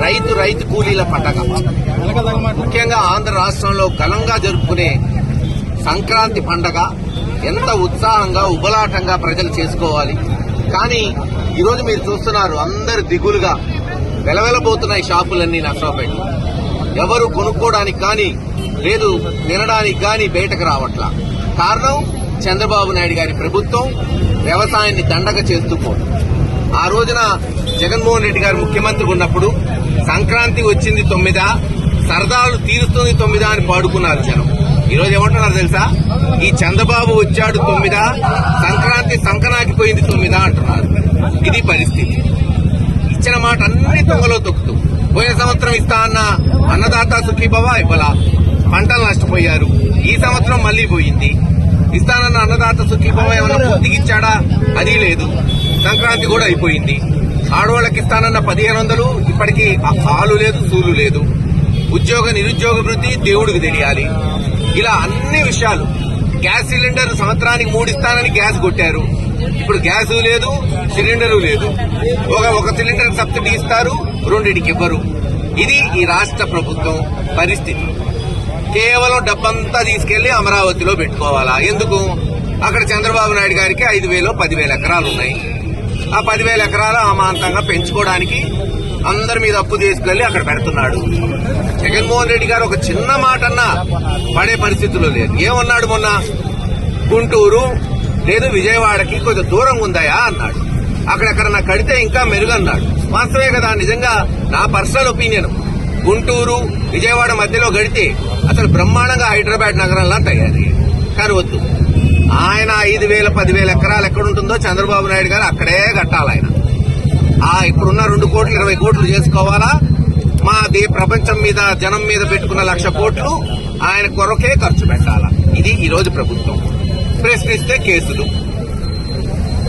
రైతు రైతు కూలీల పండగ ముఖ్యంగా ఆంధ్ర రాష్ట్రంలో ఘనంగా జరుపుకునే సంక్రాంతి పండగ ఎంత ఉత్సాహంగా ఉబలాటంగా ప్రజలు చేసుకోవాలి. కానీ ఈరోజు మీరు చూస్తున్నారు అందరు దిగులుగా వెలవెలబోతున్నాయి షాపులన్నీ నష్టపేట ఎవరు కొనుక్కోవడానికి కానీ లేదు తినడానికి కానీ బయటకు రావట్లా. కారణం చంద్రబాబు నాయుడు గారి ప్రభుత్వం వ్యవసాయాన్ని దండగ చేస్తూ ఆ రోజున జగన్మోహన్ రెడ్డి గారు ముఖ్యమంత్రి ఉన్నప్పుడు సంక్రాంతి వచ్చింది తొమ్మిదా సరదాలు తీరుస్తుంది తొమ్మిదా అని పాడుకున్నారు జనం. ఈరోజు ఏమంటున్నారు తెలుసా? ఈ చంద్రబాబు వచ్చాడు తొమ్మిదా సంక్రాంతి సంకనాకిపోయింది తొమ్మిదా అంటున్నారు. ఇది పరిస్థితి. ఇచ్చిన మాట అన్ని తొంగలో తొక్కుతూ పోయిన సంవత్సరం ఇస్తా అన్న అన్నదాత సుఖీభవ ఇవ్వలా. పంటలు నష్టపోయారు. ఈ సంవత్సరం మళ్ళీ పోయింది. ఇస్తానన్న అన్నదాత సుఖీభవ ఏమన్నా పూర్తికిచ్చాడా? అది లేదు. సంక్రాంతి కూడా అయిపోయింది. ఆడవాళ్ళకి ఇస్తానన్న పదిహేను వందలు ఇప్పటికీ ఆ ఆలు లేదు సూలు లేదు. ఉద్యోగ నిరుద్యోగ వృద్ధి దేవుడికి తెలియాలి. ఇలా అన్ని విషయాలు. గ్యాస్ సిలిండర్ సంవత్సరానికి మూడు ఇస్తానని గ్యాస్ కొట్టారు. ఇప్పుడు గ్యాస్ లేదు సిలిండరు లేదు. ఒక ఒక సిలిండర్ సబ్సిడీ ఇస్తారు రెండింటికి ఇవ్వరు. ఇది ఈ రాష్ట్ర ప్రభుత్వం పరిస్థితి. కేవలం డబ్బంతా తీసుకెళ్ళి అమరావతిలో పెట్టుకోవాలా? ఎందుకు? అక్కడ చంద్రబాబు నాయుడు గారికి ఐదు వేలు పదివేల ఎకరాలు ఉన్నాయి. ఆ పదివేల ఎకరాలు అమాంతంగా పెంచుకోవడానికి అందరి మీద అప్పు తీసుకెళ్ళి అక్కడ పెడుతున్నాడు. జగన్మోహన్ రెడ్డి గారు ఒక చిన్న మాట అన్నా పడే పరిస్థితుల్లో లేదు. ఏమన్నాడు మొన్న? గుంటూరు లేదు విజయవాడకి కొంచెం దూరంగా ఉందాయా అన్నాడు. అక్కడెక్కడన్నా కడితే ఇంకా మెరుగన్నాడు. వాస్తవే కదా నిజంగా నా పర్సనల్ ఒపీనియన్. గుంటూరు విజయవాడ మధ్యలో గడితే అసలు బ్రహ్మాండంగా హైదరాబాద్ నగరంలా తయారీ కానీ వద్దు. ఆయన ఐదు వేల పదివేల ఎకరాలు ఎక్కడుంటుందో చంద్రబాబు నాయుడు గారు అక్కడే కట్టాలి ఆయన. ఆ ఇప్పుడున్న రెండు కోట్లు ఇరవై కోట్లు చేసుకోవాలా? మా దే ప్రపంచం మీద జనం మీద పెట్టుకున్న లక్ష కోట్లు ఆయన కొరకే ఖర్చు పెట్టాలా? ఇది ఈరోజు ప్రభుత్వం. ప్రశ్నిస్తే కేసులు.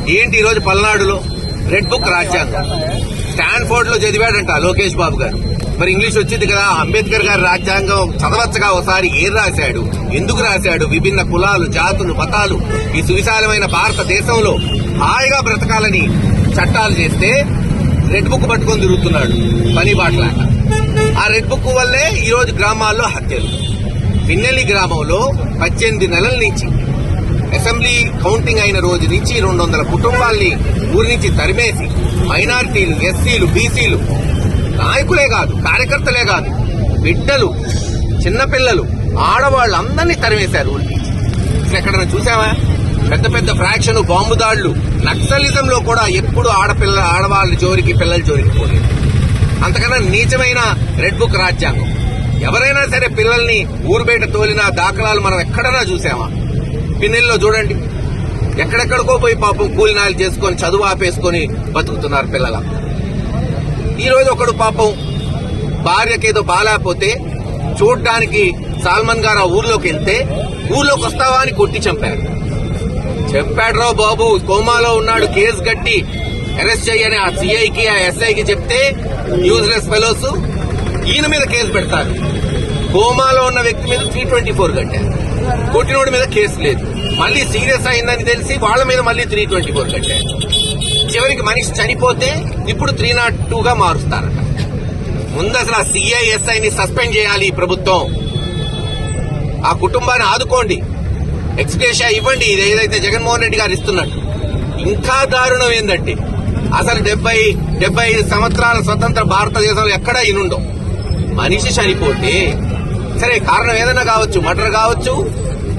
ఏంటి ఈరోజు పల్నాడులో? రెడ్ బుక్ రాజ్యాంగం. స్టాన్ఫోర్డ్లో చదివాడంట లోకేష్ బాబు గారు. మరి ఇంగ్లీష్ వచ్చింది కదా. అంబేద్కర్ గారి రాజ్యాంగం చదవచ్చగా ఒకసారి ఏం రాశాడు? ఎందుకు రాశాడు? విభిన్న కులాలు జాతులు మతాలు ఈ సువిశాలమైన భారతదేశంలో హాయిగా బ్రతకాలని చట్టాలు చేస్తే రెడ్ బుక్ పట్టుకొని తిరుగుతున్నాడు పని బాటలాట. ఆ రెడ్ బుక్ వల్లే ఈరోజు గ్రామాల్లో హత్యలు. పిన్నెల్లి గ్రామంలో పద్దెనిమిది నెలల నుంచి అసెంబ్లీ కౌంటింగ్ అయిన రోజు నుంచి రెండు వందల కుటుంబాల్ని ఊరి నుంచి తరిమేసి మైనారిటీలు ఎస్సీలు బీసీలు నాయకులే కాదు కార్యకర్తలే కాదు. బిడ్డలు చిన్నపిల్లలు ఆడవాళ్ళు అందరినీ తరివేశారు ఊరి ఎక్కడైనా చూసావా? పెద్ద పెద్ద ఫ్రాక్షన్ బాంబు దాడులు నక్సలిజంలో కూడా ఎప్పుడు ఆడపిల్ల ఆడవాళ్ళ జోరికి పిల్లల జోరికి పోలేదు. అంతకన్నా నీచమైన రెడ్ బుక్ రాజ్యాంగం. ఎవరైనా సరే పిల్లల్ని ఊరు బయట తోలిన దాఖలాలు మనం ఎక్కడైనా చూసామా? పిన్నెల్లో చూడండి. ఎక్కడెక్కడికో పోయి పాపం కూలినాలు చేసుకొని చదువు ఆపేసుకొని బతుకుతున్నారు పిల్లల ఈరోజు ఒకడు పాపం భార్యకేదో బాలేకపోతే చూడ్డానికి సాల్మన్ గారు ఆ ఊర్లోకి వెళ్తే ఊర్లోకి వస్తావా అని కొట్టి చంపారు. చెప్పాడు రావు బాబు కోమాలో ఉన్నాడు కేసు కట్టి అరెస్ట్ చేయని ఆ సిఐకి ఆ ఎస్ఐకి చెప్తే యూజ్లెస్ ఫెలోస్ ఈయన మీద కేసు పెడతారు. కోమాలో ఉన్న వ్యక్తి మీద త్రీ ట్వంటీ ఫోర్ కట్టారు. కొట్టినోడి మీద కేసు లేదు. మళ్ళీ సీరియస్ అయిందని తెలిసి వాళ్ళ మీద మళ్ళీ త్రీ ట్వంటీ ఫోర్ కట్టారు. చివరికి మనిషి చనిపోతే ఇప్పుడు త్రీ నాట్ టూగా మారుస్తారట. ముందు అసలు ఆ సిఐఎస్ఐని సస్పెండ్ చేయాలి ఈ ప్రభుత్వం. ఆ కుటుంబాన్ని ఆదుకోండి. ఎక్స్గ్రేషియా ఇవ్వండి. ఇది ఏదైతే జగన్మోహన్ రెడ్డి గారు ఇస్తున్నట్టు. ఇంకా దారుణం ఏందంటే అసలు డెబ్బై డెబ్బై ఐదు సంవత్సరాల స్వతంత్ర భారతదేశంలో ఎక్కడా ఇనుండో మనిషి చనిపోతే సరే కారణం ఏదైనా కావచ్చు మర్డర్ కావచ్చు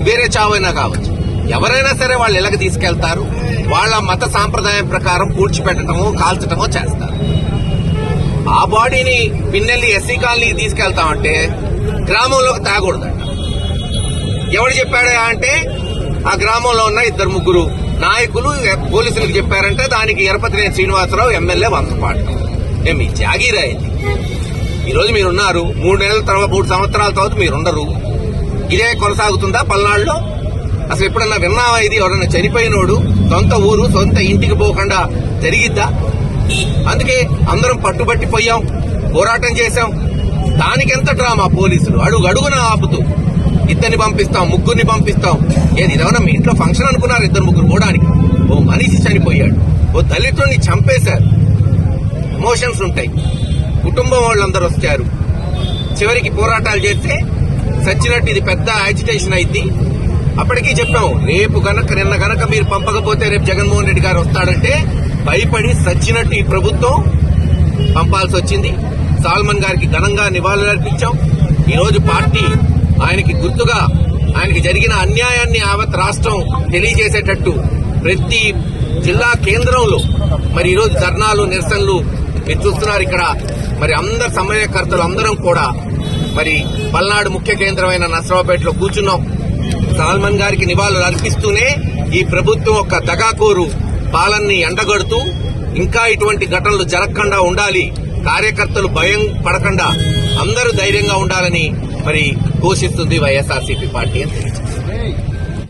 వేరే చావైనా కావచ్చు. ఎవరైనా సరే వాళ్ళు ఎలాగ తీసుకెళ్తారు. వాళ్ళ మత సాంప్రదాయం ప్రకారం పూడ్చిపెట్టడము కాల్చటమో చేస్తారు. ఆ బాడీని పిన్నెల్లి ఎస్సీ కాలనీకి తీసుకెళ్తామంటే గ్రామంలోకి తాగకూడదంట. ఎవడు చెప్పాడా అంటే ఆ గ్రామంలో ఉన్న ఇద్దరు ముగ్గురు నాయకులు పోలీసులకు చెప్పారంటే దానికి ఎరపతినేని శ్రీనివాసరావు ఎమ్మెల్యే వంశపాటు మీ జాగీరా ఇది? ఈరోజు మీరున్నారు మూడు నెలల తర్వాత మూడు సంవత్సరాల తర్వాత మీరుండరు. ఇదే కొనసాగుతుందా పల్నాడులో? అసలు ఎప్పుడన్నా విన్నావా ఇది? ఎవరన్నా చనిపోయినోడు? సొంత ఊరు సొంత ఇంటికి పోకుండా జరిగిద్దా? అందుకే అందరం పట్టుబట్టి పోయాం పోరాటం చేశాం. దానికెంత డ్రామా పోలీసులు? అడుగు అడుగున ఆపుతూ ఇద్దరిని పంపిస్తాం ముగ్గురిని పంపిస్తాం. ఏది ఇదేమన్నా మీ ఇంట్లో ఫంక్షన్ అనుకున్నారు ఇద్దరు ముగ్గురు పోవడానికి? ఓ మనిషి చనిపోయాడు ఓ దళితుడిని చంపేశారు. ఎమోషన్స్ ఉంటాయి. కుటుంబం వాళ్ళందరూ వచ్చారు. చివరికి పోరాటాలు చేస్తే సచ్చినట్టు ఇది పెద్ద యాజిటేషన్ అయింది అప్పటికీ చెప్పాం రేపు గనక నిన్న గనక మీరు పంపకపోతే రేపు జగన్మోహన్ రెడ్డి గారు వస్తాడంటే భయపడి సచ్చినట్టు ఈ ప్రభుత్వం పంపాల్సి వచ్చింది. సాల్మన్ గారికి ఘనంగా నివాళులర్పించాం ఈరోజు పార్టీ ఆయనకి గుర్తుగా ఆయనకి జరిగిన అన్యాయాన్ని యావత్ రాష్ట్రం తెలియజేసేటట్టు ప్రతి జిల్లా కేంద్రంలో మరి ఈరోజు ధర్నాలు నిరసనలు మీరు చూస్తున్నారు ఇక్కడ. మరి అందరు సమయకర్తలు అందరం కూడా మరి పల్నాడు ముఖ్య కేంద్రమైన నసరావుపేటలో కూర్చున్నాం. సాల్మన్ గారికి నివాళులు అర్పిస్తూనే ఈ ప్రభుత్వం ఒక దగాకోరు పాలనని ఎండగడుతూ ఇంకా ఇటువంటి ఘటనలు జరగకుండా ఉండాలి. కార్యకర్తలు భయం పడకుండా అందరూ ధైర్యంగా ఉండాలని మరి ఘోషిస్తుంది వైఎస్ఆర్సీపీ పార్టీ అని